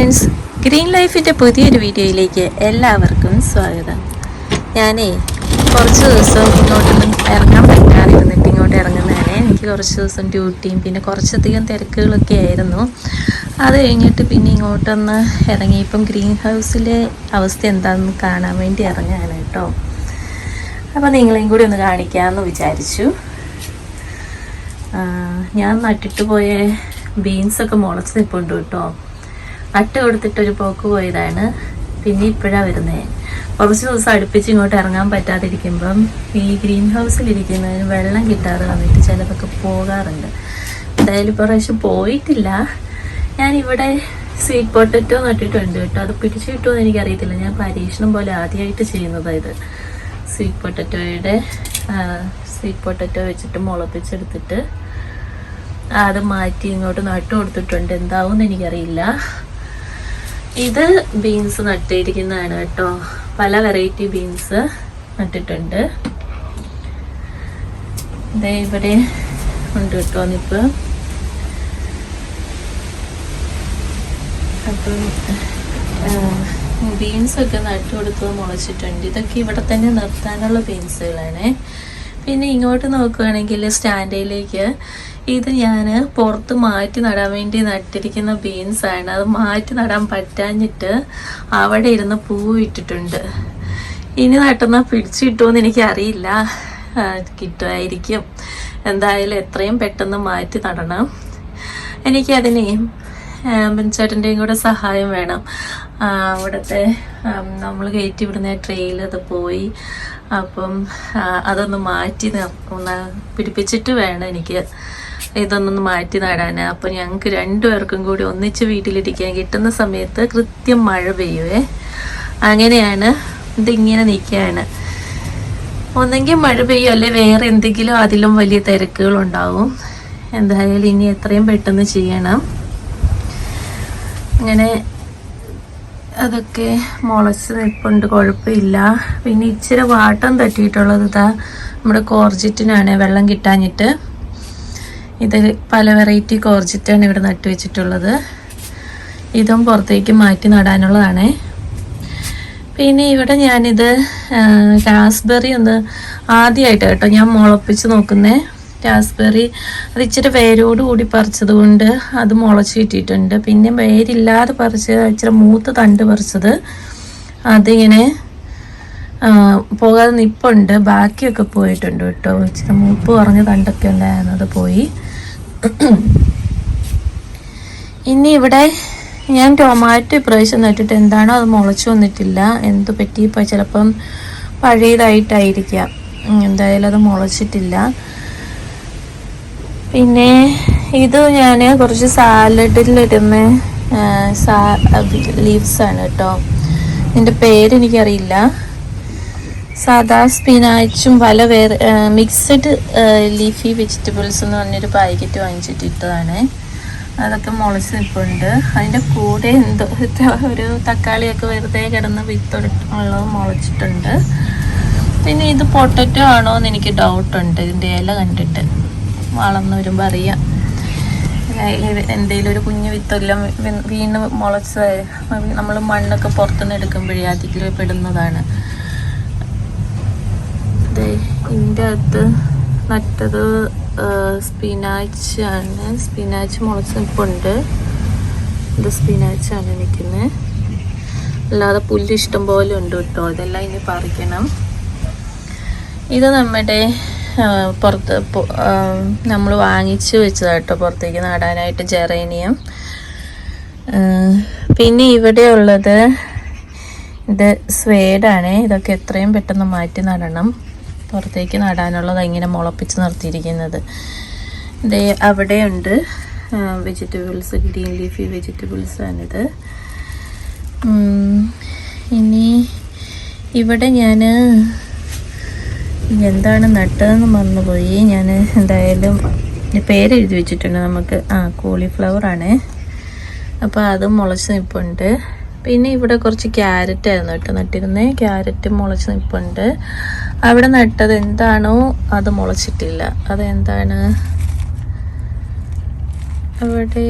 Friends green ലൈഫിന്റെ പുതിയൊരു വീഡിയോയിലേക്ക് എല്ലാവർക്കും സ്വാഗതം. ഞാനേ കുറച്ച് ദിവസം ഇങ്ങോട്ടൊന്നും ഇറങ്ങാൻ പറ്റാതിരുന്നിട്ട് ഇങ്ങോട്ട് ഇറങ്ങുന്നതാണ്. എനിക്ക് കുറച്ച് ദിവസം ഡ്യൂട്ടിയും പിന്നെ കുറച്ചധികം തിരക്കുകളൊക്കെ ആയിരുന്നു. അത് കഴിഞ്ഞിട്ട് പിന്നെ ഇങ്ങോട്ടൊന്ന് ഇറങ്ങിയപ്പം ഗ്രീൻ ഹൗസിലെ അവസ്ഥ എന്താണെന്ന് കാണാൻ വേണ്ടി ഇറങ്ങാനാണ് കേട്ടോ. അപ്പോൾ നിങ്ങളെയും കൂടി ഒന്ന് കാണിക്കാമെന്ന് വിചാരിച്ചു. ഞാൻ നട്ടിട്ട് പോയ ബീൻസൊക്കെ മുളച്ച് നിൽപ്പുണ്ട് കേട്ടോ. അട്ട കൊടുത്തിട്ടൊരു പോക്ക് പോയതാണ്. പിന്നെ ഇപ്പോഴാ വരുന്നത് കുറച്ച് ദിവസം അടുപ്പിച്ച് ഇങ്ങോട്ട് ഇറങ്ങാൻ പറ്റാതിരിക്കുമ്പം ഈ ഗ്രീൻ ഹൗസിൽ ഹൗസിലിരിക്കുന്നതിന് വെള്ളം കിട്ടാതെ വന്നിട്ട് ചിലതൊക്കെ പോകാറുണ്ട്. എന്തായാലും ഇപ്പോൾ പ്രാവശ്യം പോയിട്ടില്ല. ഞാനിവിടെ സ്വീറ്റ് പൊട്ടറ്റോ നട്ടിട്ടുണ്ട് കേട്ടോ. അത് പിടിച്ചു കിട്ടുമെന്ന് എനിക്കറിയത്തില്ല. ഞാൻ പരീക്ഷണം പോലെ ആദ്യമായിട്ട് ചെയ്യുന്നതാണ് ഇത്. സ്വീറ്റ് പൊട്ടറ്റോയുടെ സ്വീറ്റ് പൊട്ടറ്റോ വെച്ചിട്ട് മുളപ്പിച്ചെടുത്തിട്ട് അത് മാറ്റി ഇങ്ങോട്ട് നട്ടു കൊടുത്തിട്ടുണ്ട്. എന്താവും എനിക്കറിയില്ല. ഇത് ബീൻസ് നട്ടിരിക്കുന്നതാണ് കേട്ടോ. പല വെറൈറ്റി ബീൻസ് നട്ടിട്ടുണ്ട്. ദേ ഇവിടെ ഉണ്ട് കേട്ടോ നിപ്പ്. അപ്പം ബീൻസ് ഒക്കെ നട്ടു കൊടുത്തത് മുളച്ചിട്ടുണ്ട്. ഇതൊക്കെ ഇവിടെ തന്നെ നിർത്താനുള്ള ബീൻസുകളാണ് പിന്നെ ഇങ്ങോട്ട് നോക്കുകയാണെങ്കിൽ സ്റ്റാൻഡയിലേക്ക്. ഇത് ഞാൻ പുറത്ത് മാറ്റി നടാൻ വേണ്ടി നട്ടിരിക്കുന്ന ബീൻസാണ് അത് മാറ്റി നടാൻ പറ്റാഞ്ഞിട്ട് അവിടെ ഇരുന്ന് പൂവ് ഇട്ടിട്ടുണ്ട്. ഇനി നട്ടുന്ന പിടിച്ചു കിട്ടുമെന്ന് എനിക്കറിയില്ല. കിട്ടുമായിരിക്കും. എന്തായാലും എത്രയും പെട്ടെന്ന് മാറ്റി നടണം. എനിക്കതിനെ ബെഞ്ചേട്ടന്റെയും കൂടെ സഹായം വേണം. അവിടുത്തെ നമ്മൾ കയറ്റി വിടുന്ന ട്രെയിൽ അത് പോയി. അപ്പം അതൊന്ന് മാറ്റി ഒന്ന് പിടിപ്പിച്ചിട്ട് വേണം എനിക്ക് ഇതൊന്നൊന്ന് മാറ്റി നടാൻ അപ്പം ഞങ്ങൾക്ക് രണ്ടുപേർക്കും കൂടി ഒന്നിച്ച് വീട്ടിലിരിക്കാൻ കിട്ടുന്ന സമയത്ത് കൃത്യം മഴ പെയ്യുവേ. അങ്ങനെയാണ് ഇതിങ്ങനെ നിൽക്കുകയാണ് ഒന്നെങ്കിൽ മഴ പെയ്യും അല്ലെ വേറെ എന്തെങ്കിലും അതിലും വലിയ തിരക്കുകൾ ഉണ്ടാവും. എന്തായാലും ഇനി എത്രയും പെട്ടെന്ന് ചെയ്യണം. അങ്ങനെ അതൊക്കെ മുളച്ച് നിൽപ്പുണ്ട് കുഴപ്പമില്ല പിന്നെ ഇച്ചിരി വാട്ടം തട്ടിയിട്ടുള്ളത് ഇതാ നമ്മുടെ കോർജിറ്റിനാണ് വെള്ളം കിട്ടാഞ്ഞിട്ട്. ഇത് പല വെറൈറ്റി കോർജിറ്റാണ് ഇവിടെ നട്ടു വെച്ചിട്ടുള്ളത്. ഇതും പുറത്തേക്ക് മാറ്റി നടാനുള്ളതാണ്. പിന്നെ ഇവിടെ ഞാനിത് രാസ്ബെറി ഒന്ന് ആദ്യമായിട്ട് കേട്ടോ ഞാൻ മുളപ്പിച്ച് നോക്കുന്നേ. രാസ്ബെറി അത് ഇച്ചിരി വേരോട് കൂടി പറിച്ചത് കൊണ്ട് അത് മുളച്ച് കിട്ടിയിട്ടുണ്ട്. പിന്നെ വേരില്ലാതെ പറിച്ച് ഇച്ചിരി മൂത്ത് തണ്ട് പറിച്ചത് അതിങ്ങനെ പോകാതെ നിപ്പുണ്ട്. ബാക്കിയൊക്കെ പോയിട്ടുണ്ട് കേട്ടോ. ഇച്ചിരി മൂപ്പ് കുറഞ്ഞ തണ്ടൊക്കെ ഉണ്ടായിരുന്നത് പോയി. ഇനി ഇവിടെ ഞാൻ ടൊമാറ്റോ ഇപ്രാവശ്യം നട്ടിട്ട് എന്താണോ അത് മുളച്ചു വന്നിട്ടില്ല. എന്ത് പറ്റി? ഇപ്പം ചിലപ്പം പഴയതായിട്ടായിരിക്കാം. എന്തായാലും അത് മുളച്ചിട്ടില്ല. പിന്നെ ഇത് ഞാൻ കുറച്ച് സാലഡിലിടുന്ന ലീവ്സ് ആണ് കേട്ടോ ഇതിന്റെ പേരെനിക്കറിയില്ല സാദാ സ്പിനാച്ചും പല വേറെ മിക്സഡ് ലീഫി വെജിറ്റബിൾസ് എന്ന് പറഞ്ഞൊരു പാക്കറ്റ് വാങ്ങിച്ചിട്ട് ഇട്ടതാണ്. അതൊക്കെ മുളച്ച് നിൽപ്പുണ്ട് അതിന്റെ കൂടെ എന്തോ ഒരു തക്കാളിയൊക്കെ വെറുതെ കിടന്ന് വിത്തുള്ളത് മുളച്ചിട്ടുണ്ട്. പിന്നെ ഇത് പൊട്ടറ്റോ ആണോ എന്ന് എനിക്ക് ഡൗട്ടുണ്ട് ഇതിന്റെ ഇല കണ്ടിട്ട്. വളർന്നു വരുമ്പോൾ അറിയാം. എന്തെങ്കിലും ഒരു കുഞ്ഞു വിത്തെല്ലാം വീണ് മുളച്ച് നമ്മൾ മണ്ണൊക്കെ പുറത്തുനിന്ന് എടുക്കുമ്പോഴേ അതിൽ പെടുന്നതാണ് ഇതിന്റെ അകത്ത് നട്ടത് സ്പിനാച്ച് ആണ്. സ്പിനാച്ച് മുളച്ച് നിൽപ്പുണ്ട് ഇത് സ്പിനാച്ച് ആണ് നിൽക്കുന്നത് അല്ലാതെ പുല്ല് ഇഷ്ടം പോലെ ഉണ്ട് കേട്ടോ. ഇതെല്ലാം ഇനി പറിക്കണം. ഇത് നമ്മുടെ പുറത്ത് നമ്മൾ വാങ്ങിച്ചു വെച്ചതാട്ടോ പുറത്തേക്ക് നടാനായിട്ട് ജെറേനിയം. പിന്നെ ഇവിടെ ഉള്ളത് ഇത് സ്വേഡാണ്. ഇതൊക്കെ എത്രയും പെട്ടെന്ന് മാറ്റി നടണം. പുറത്തേക്ക് നടാനുള്ളത് ഇങ്ങനെ മുളപ്പിച്ച് നിർത്തിയിരിക്കുന്നത്. ഇത് അവിടെയുണ്ട്. വെജിറ്റബിൾസ് ഗ്രീൻ ലീഫി വെജിറ്റബിൾസ് ആണിത് ഇനി ഇവിടെ ഞാൻ എന്താണ് നട്ടതെന്ന് മറന്നുപോയി. ഞാൻ എന്തായാലും പേര് എഴുതി വെച്ചിട്ടുണ്ട് നമുക്ക്. ആ കോളിഫ്ലവർ ആണ്. അപ്പോൾ അത് മുളച്ച് നിൽപ്പുണ്ട് പിന്നെ ഇവിടെ കുറച്ച് ക്യാരറ്റ് ആയിരുന്നു കേട്ടോ നട്ടിരുന്നത് ക്യാരറ്റ് മുളച്ച് നിൽപ്പുണ്ട് അവിടെ നട്ടത് എന്താണോ അത് മുളച്ചിട്ടില്ല. അതെന്താണ്? അവിടെ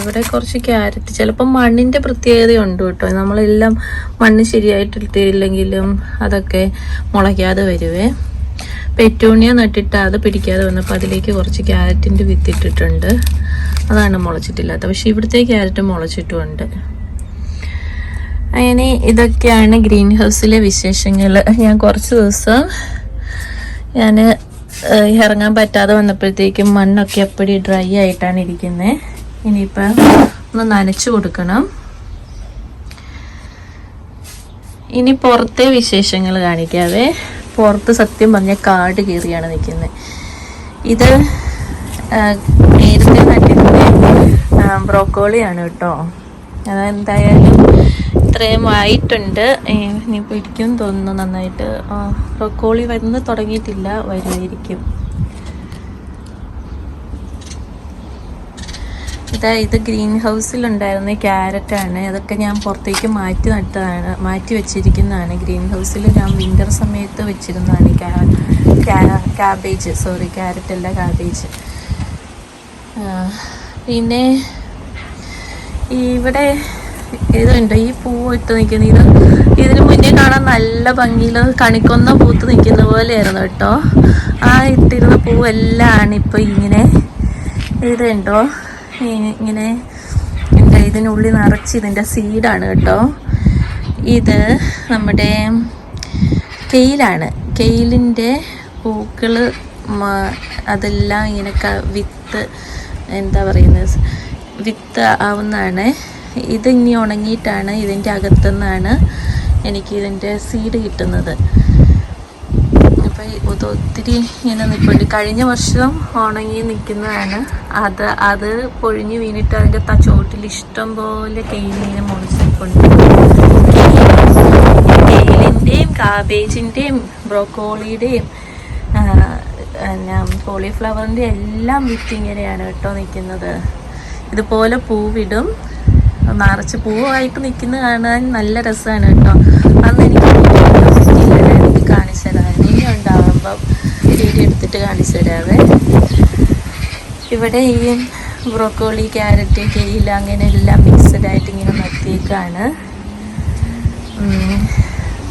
ഇവിടെ കുറച്ച് ക്യാരറ്റ്. ചിലപ്പോൾ മണ്ണിന്റെ പ്രത്യേകതയുണ്ട് കേട്ടോ. നമ്മളെല്ലാം മണ്ണ് ശരിയായിട്ടിട്ടില്ലെങ്കിലും അതൊക്കെ മുളയ്ക്കാതെ വരുവേ. പെറ്റൂണിയ നട്ടിട്ട് അത് പിടിക്കാതെ വന്നപ്പോൾ അതിലേക്ക് കുറച്ച് ക്യാരറ്റിന്റെ വിത്തിട്ടിട്ടുണ്ട് അതാണ് മുളച്ചിട്ടില്ലാത്ത പക്ഷെ ഇവിടുത്തെ ക്യാരറ്റ് മുളച്ചിട്ടുമുണ്ട്. അങ്ങനെ ഇതൊക്കെയാണ് ഗ്രീൻ ഹൗസിലെ വിശേഷങ്ങൾ ഞാൻ കുറച്ച് ദിവസം ഞാൻ ഇറങ്ങാൻ പറ്റാതെ വന്നപ്പോഴത്തേക്കും മണ്ണൊക്കെ എപ്പോഴും ഡ്രൈ ആയിട്ടാണ് ഇരിക്കുന്നത് ഇനിയിപ്പം ഒന്ന് നനച്ചു കൊടുക്കണം. ഇനി പുറത്തെ വിശേഷങ്ങൾ കാണിക്കാതെ പുറത്ത് സത്യം പറഞ്ഞ കാട് കയറിയാണ് നിൽക്കുന്നത് ഇത് നേരത്തെ നട്ടിരുന്ന ബ്രോക്കോളിയാണ് കേട്ടോ. അതെന്തായാലും ഇത്രയും ആയിട്ടുണ്ട്. ഇനിയിപ്പോൾ ഇരിക്കും തോന്നുന്നു നന്നായിട്ട്. ബ്രോക്കോളി വന്ന് തുടങ്ങിയിട്ടില്ല വരുമായിരിക്കും ഇതാ ഇത് ഗ്രീൻ ഹൗസിലുണ്ടായിരുന്ന ക്യാരറ്റ് ആണ് അതൊക്കെ ഞാൻ പുറത്തേക്ക് മാറ്റി നട്ടതാണ് മാറ്റി വെച്ചിരിക്കുന്നതാണ്. ഗ്രീൻ ഹൗസിൽ ഞാൻ വിന്റർ സമയത്ത് വെച്ചിരുന്നതാണ് ക്യാബേജ് സോറി ക്യാരറ്റ് അല്ല ക്യാബേജ് പിന്നെ ഇവിടെ ഇതുണ്ട് ഈ പൂവ് ഇട്ട് നിൽക്കുന്ന ഇത്. ഇതിന് മുന്നേ കാണാൻ നല്ല ഭംഗിയിൽ കണിക്കൊന്ന പൂത്ത് നിൽക്കുന്ന പോലെയായിരുന്നു കേട്ടോ. ആ ഇട്ടിരുന്ന പൂവെല്ലാം ആണ് ഇപ്പോൾ ഇങ്ങനെ ഇതുണ്ടോ ഇങ്ങനെ എന്താ ഇതിനുള്ളിൽ നിറച്ച് ഇതിന്റെ സീഡാണ് കേട്ടോ. ഇത് നമ്മുടെ കെയിലാണ്. കെയിലിന്റെ പൂക്കൾ അതെല്ലാം ഇങ്ങനെ വിത്ത് എന്താ പറയുന്നത് വിത്ത് ആവുന്നതാണ്. ഇത് ഉണങ്ങിയിട്ടാണ് ഇതിന്റെ അകത്തുനിന്നാണ് എനിക്ക് ഇതിന്റെ സീഡ് കിട്ടുന്നത്. അപ്പോൾ ഒത്തിരി ഇങ്ങനെ നിൽപ്പുണ്ട് കഴിഞ്ഞ വർഷം ഉണങ്ങി നിൽക്കുന്നതാണ്. അത് അത് പൊഴിഞ്ഞ് വീണിട്ട് അതിന്റെ ത ചോട്ടിൽ ഇഷ്ടം പോലെ കെയിലിങ്ങനെ മുളിച്ച് കെയിലിന്റെയും കാബേജിന്റെയും ബ്രോക്കോളിയുടെയും കോളിഫ്ലവറിന്റെ എല്ലാം വിത്ത് ഇങ്ങനെയാണ് കേട്ടോ നിൽക്കുന്നത്. ഇതുപോലെ പൂവിടും. നിറച്ച് പൂവായിട്ട് നിൽക്കുന്നത് കാണാൻ നല്ല രസമാണ് കേട്ടോ. അന്ന് എനിക്ക് പറ്റിയില്ല ഞാൻ എനിക്ക് കാണിച്ചു തരാമായിരുന്നു ഇനി ഉണ്ടാകുമ്പം വീഡിയോ എടുത്തിട്ട് കാണിച്ചു തരാവേ ഇവിടെ ഈ ബ്രോക്കോളി ക്യാരറ്റ് കെയില അങ്ങനെ എല്ലാം മിക്സഡ് ആയിട്ട് ഇങ്ങനെ നത്തിയേക്കാണ്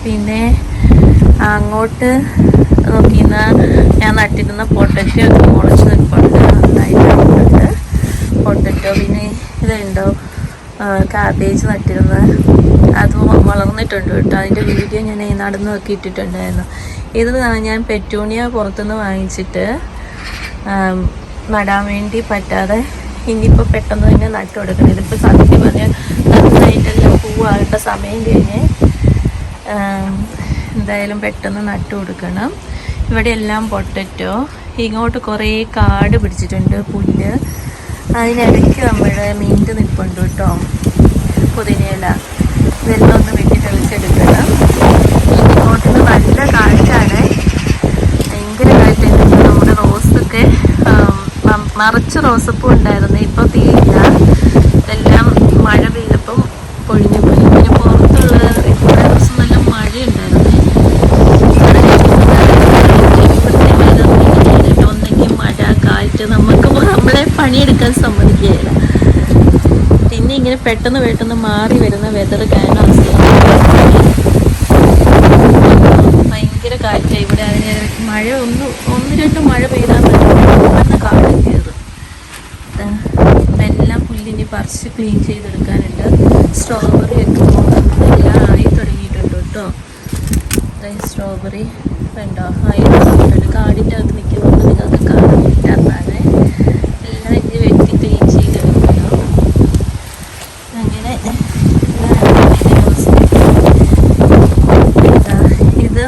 പിന്നെ അങ്ങോട്ട് നോക്കിയിരുന്ന ഞാൻ നട്ടിരുന്ന പൊട്ടറ്റോ ഒക്കെ മുളച്ച് നിൽപ്പുണ്ട്. നന്നായിട്ടുണ്ട് പൊട്ടറ്റോ പിന്നെ ഇതുണ്ടോ? കാബേജ് നട്ടിരുന്ന അത് വളർന്നിട്ടുണ്ട് കേട്ടോ. അതിന്റെ വീഡിയോ ഞാൻ ഈ നടന്ന് നോക്കി ഇട്ടിട്ടുണ്ടായിരുന്നു ഇത് ഞാൻ പെറ്റൂണിയ പുറത്തുനിന്ന് വാങ്ങിച്ചിട്ട് നടാൻ വേണ്ടി പറ്റാതെ ഇനിയിപ്പോൾ പെട്ടെന്ന് തന്നെ നട്ടു കൊടുക്കണം. ഇതിപ്പോൾ സത്യം പറഞ്ഞാൽ നന്നായിട്ടെല്ലാം പൂവാകേണ്ട സമയം കഴിഞ്ഞ് എന്തായാലും പെട്ടെന്ന് നട്ടു കൊടുക്കണം. ഇവിടെ എല്ലാം പൊട്ടറ്റോ. ഇങ്ങോട്ട് കുറേ കാട് പിടിച്ചിട്ടുണ്ട് പുല്ല്. അതിനിടയ്ക്ക് നമ്മൾ മീന്റെ നിൽപ്പുണ്ട് കേട്ടോ പുതിനയില ഇതെല്ലാം ഒന്ന് വെട്ടി തെളിച്ചെടുക്കണം ഇങ്ങോട്ട് നല്ല കാറ്റാണ് ഭയങ്കര കാറ്റായിരുന്നു നമ്മുടെ റോസൊക്കെ ആം, ന- നിറച്ച് റോസപ്പൂ ഉണ്ടായിരുന്നു. ഇപ്പോൾ തീയില്ല. എല്ലാം മഴ പെയ്തപ്പം പൊഴിഞ്ഞു പോയി. പിന്നെ പുറത്തുള്ള കുറേ ദിവസം നല്ല മഴയുണ്ടായിരുന്നു. ഇങ്ങനെയാണ്. ഒന്നെങ്കിൽ മഴ കാറ്റ് നമുക്ക് നമ്മളെ പണിയെടുക്കാൻ സമ്മതിക്കുകയില്ല. പിന്നെ ഇങ്ങനെ പെട്ടെന്ന് പെട്ടെന്ന് മാറി വരുന്ന വെതർ കാരണം ഭയങ്കര കാറ്റാ. ഇവിടെ അതിന് മഴ ഒന്ന് ഒന്ന് രണ്ട് മഴ പെയ്താൽ മതി പറിച്ച് ക്ലീൻ ചെയ്തെടുക്കാനുണ്ട്. സ്ട്രോബെറി ഒക്കെ എല്ലാം ആയി തുടങ്ങിയിട്ടുണ്ട് കേട്ടോ. സ്ട്രോബെറി വേണ്ടോ ആയി തുടങ്ങിയിട്ടുണ്ട്. കാടിന്റെ അകത്ത് നിൽക്കുമ്പോൾ നിങ്ങൾക്ക് പറ്റാത്തതാണ് എല്ലാം ഇത് വെട്ടി ക്ലീൻ ചെയ്തെടുക്കണം. അങ്ങനെ ഇത്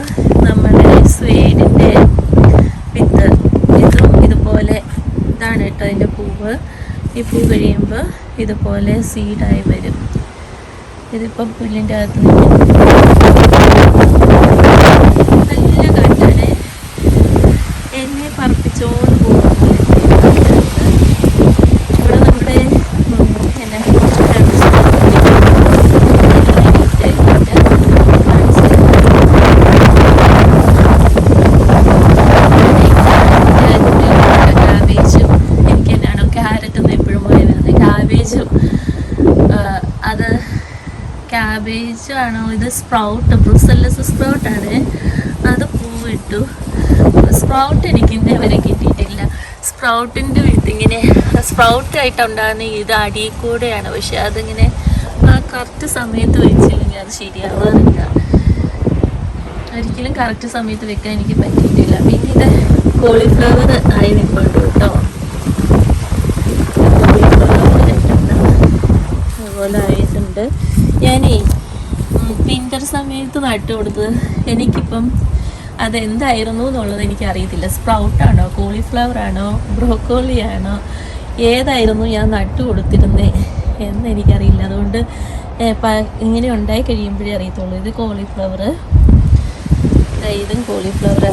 നമ്മുടെ സ്വേഡിന്റെ വിത്ത് ഇതും ഇതുപോലെ ഇതാണ് കേട്ടോ അതിന്റെ പൂവ്. ഈ പൂ കഴിയുമ്പോൾ ഇതുപോലെ സീഡായി വരും. ഇതിപ്പം പുല്ലിന്റെ അകത്ത് നല്ല കാറ്റാണ് എന്നെ പറപ്പിച്ചോണ്ട് പോകുന്നു ഇവിടെ നമ്മുടെ ഉം, എന്നാ കാബേജും എനിക്ക് എന്നാണോ ക്യാരറ്റ് ഒന്നും എപ്പോഴും പോയി വരുന്നത് കാബേജും ക്യാബേജ് ഇത് സ്പ്രൗട്ട് ബ്രുസല്ലസ് സ്പ്രൗട്ടാണ് അത് പൂവിട്ടു. സ്പ്രൗട്ട് എനിക്ക് ഇന്നേ വരെ കിട്ടിയിട്ടില്ല. സ്പ്രൗട്ടിന്റെ വിത്തിങ്ങനെ സ്പ്രൗട്ട് ആയിട്ട് ഉണ്ടാകുന്ന ഇത് അടിയിൽ കൂടെയാണ്. പക്ഷെ അതിങ്ങനെ ആ കറക്റ്റ് സമയത്ത് വെച്ചില്ലെങ്കിൽ അത് ശരിയാവാറില്ല. ഒരിക്കലും കറക്റ്റ് സമയത്ത് വെക്കാൻ എനിക്ക് പറ്റിയിട്ടില്ല. പിന്നെ ഇത് കോളിഫ്ലവർ ആയി നിൽപ്പുണ്ട് കേട്ടോ. അതുപോലെ ആയിട്ടുണ്ട്. ഞാനേ വിന്റർ സമയത്ത് നട്ടു കൊടുത്തത് എനിക്കിപ്പം അതെന്തായിരുന്നു എന്നുള്ളത് എനിക്ക് അറിയത്തില്ല സ്പ്രൗട്ടാണോ കോളിഫ്ലവർ ആണോ ബ്രോക്കോളി ആണോ ഏതായിരുന്നു ഞാൻ നട്ടു കൊടുത്തിരുന്നത് എന്ന് എനിക്കറിയില്ല. അതുകൊണ്ട് ഇങ്ങനെ ഉണ്ടായി കഴിയുമ്പോഴേ അറിയത്തുള്ളൂ. ഇത് കോളിഫ്ലവർ ഇതും കോളിഫ്ലവർ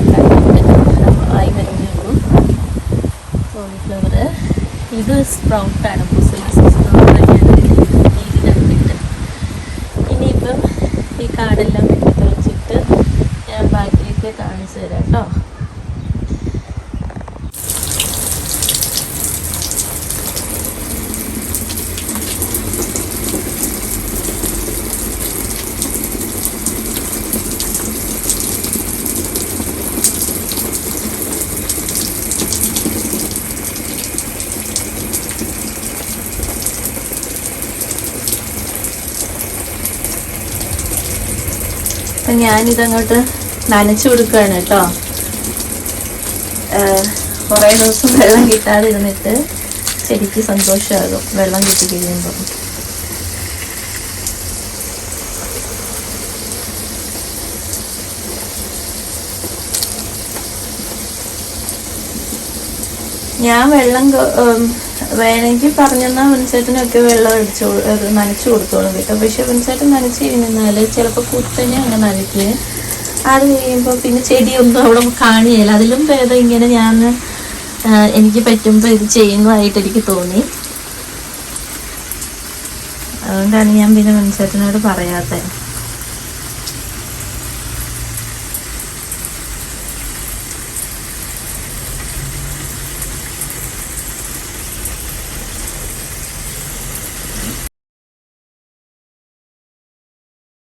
ആയി വരുന്നുള്ളൂ കോളിഫ്ലവർ ഇത് സ്പ്രൗട്ടാണ് ബുസിലസ് സ്പ്രൗട്ട് ഇതിനകത്തിട്ട് ഇനിയിപ്പം ഈ കാടെല്ലാം വെട്ടി തെളിച്ചിട്ട് ഞാൻ ബാക്കിലേക്ക് കാണിച്ചു തരാം കേട്ടോ അപ്പം ഞാനിതങ്ങോട്ട് നനച്ചു കൊടുക്കുകയാണ് കേട്ടോ. കുറേ ദിവസം വെള്ളം കിട്ടാതിരുന്നിട്ട് ശരിക്ക് സന്തോഷമാകും വെള്ളം കിട്ടി കഴിയുമ്പോൾ ഞാൻ വെള്ളം വേണമെങ്കിൽ പറഞ്ഞെന്നാൽ മുൻചേട്ടനൊക്കെ വെള്ളം അടിച്ചു നനച്ചു കൊടുത്തോളും കേട്ടോ. പക്ഷെ മുൻചേട്ടൻ നനച്ച് കഴിഞ്ഞാൽ ചിലപ്പോൾ കുത്തനെ അങ്ങ് നനയ്ക്കുക അത് കഴിയുമ്പോൾ പിന്നെ ചെടിയൊന്നും അവിടെ കാണിയല്ല അതിലും ഭേദം ഇങ്ങനെ ഞാൻ എനിക്ക് പറ്റുമ്പോൾ ഇത് ചെയ്യുന്നതായിട്ട് എനിക്ക് തോന്നി. അതുകൊണ്ടാണ് ഞാൻ പിന്നെ മുൻചേട്ടനോട് പറയാത്തത്.